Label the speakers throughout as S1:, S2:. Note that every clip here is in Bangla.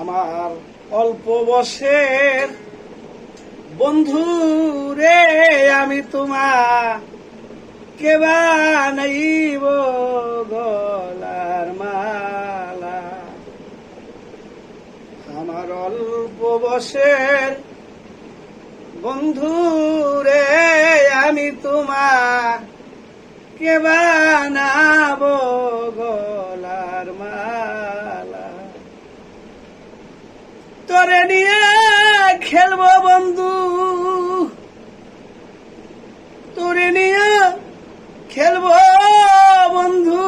S1: আমার অল্প বসের বন্ধু রে, আমি তোমার কে বানাইব গলার মালা। আমার অল্প বসের বন্ধু রে, আমি তোমার কে বানাবো নিয়ে খেলব বন্ধু। তোরে নিয়ে খেলব বন্ধু।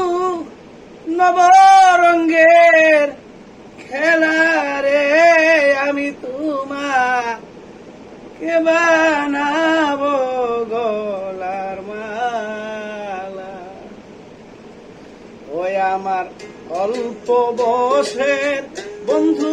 S1: নবরঙ্গের খেলা রে, আমি তোমার কে বানাবো গলার মালা। ওই আমার অল্প বসের বন্ধু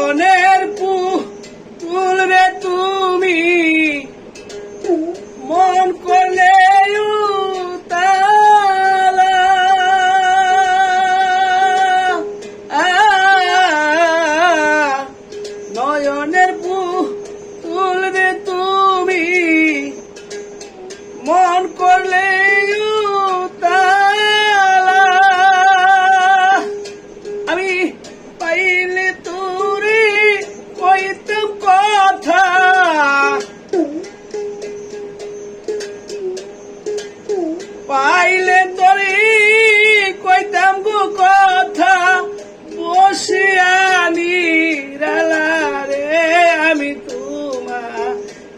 S1: পাইলে তোরে কইতাম গো কথা, বসে আনি রে, আমি তোমা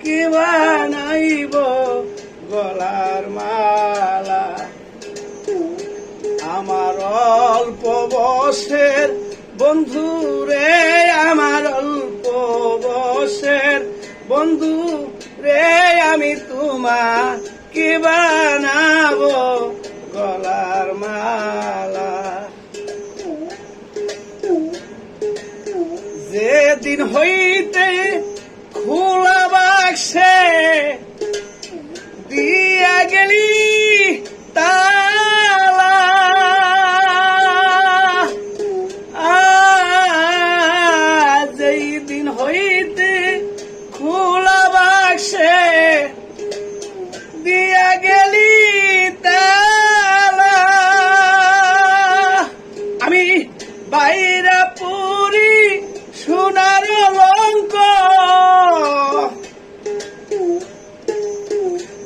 S1: কি বানাইব গলার মালা। আমার অল্প বসের বন্ধু রে, আমার অল্প বসের বন্ধু রে, আমি তোমার কি বানাবো গলার মালা? যেদিন হইতে খোলা বাক্সে দিয়া গেলি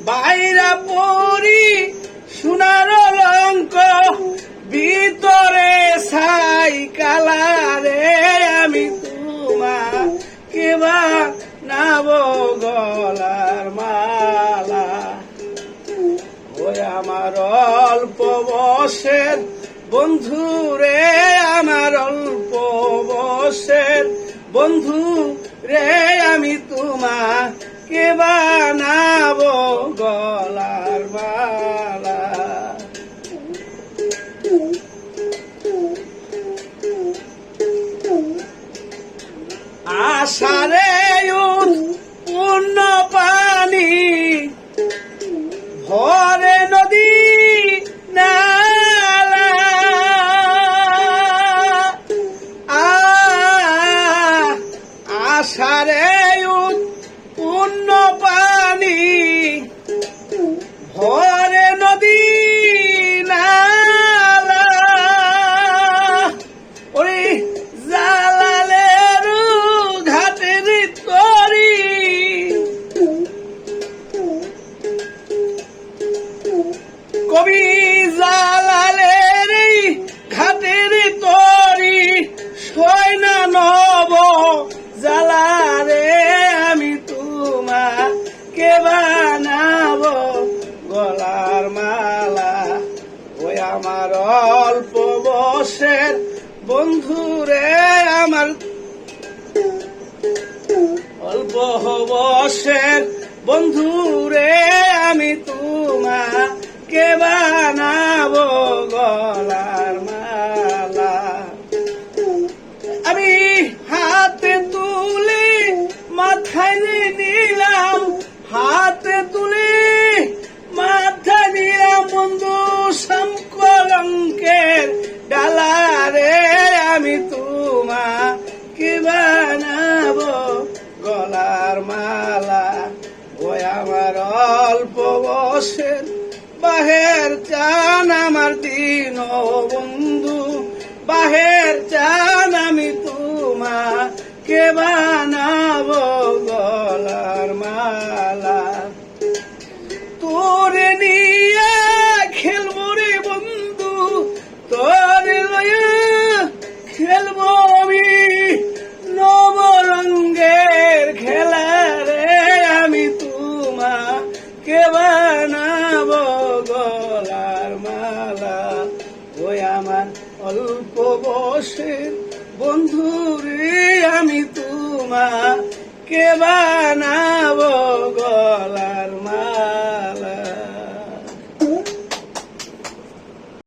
S1: বাইরা পরি, সোনার লঙ্ক ভিতরে সাই কালারে আমি তোমার কেবা নাব গলার মালা। ওই আমার অল্প বসের বন্ধু রে, আমার অল্প বসের বন্ধু রে, আমি তোমার কে বানাবো গলার বালা আশারে পূর্ণ পানি বন্ধু রে আমার। অল্প বসের বন্ধু রে আমি তোমাকে বানাবো গলার মালা। আমি হাতে তুলে মাথায় নিলাম, হাতে অল্প বসের বাহের চান আমার দিন বন্ধু। বাহের চান আমি তোমা কে বানাবো বসের বন্ধু রে আমি তোমাকে বানাবো গলার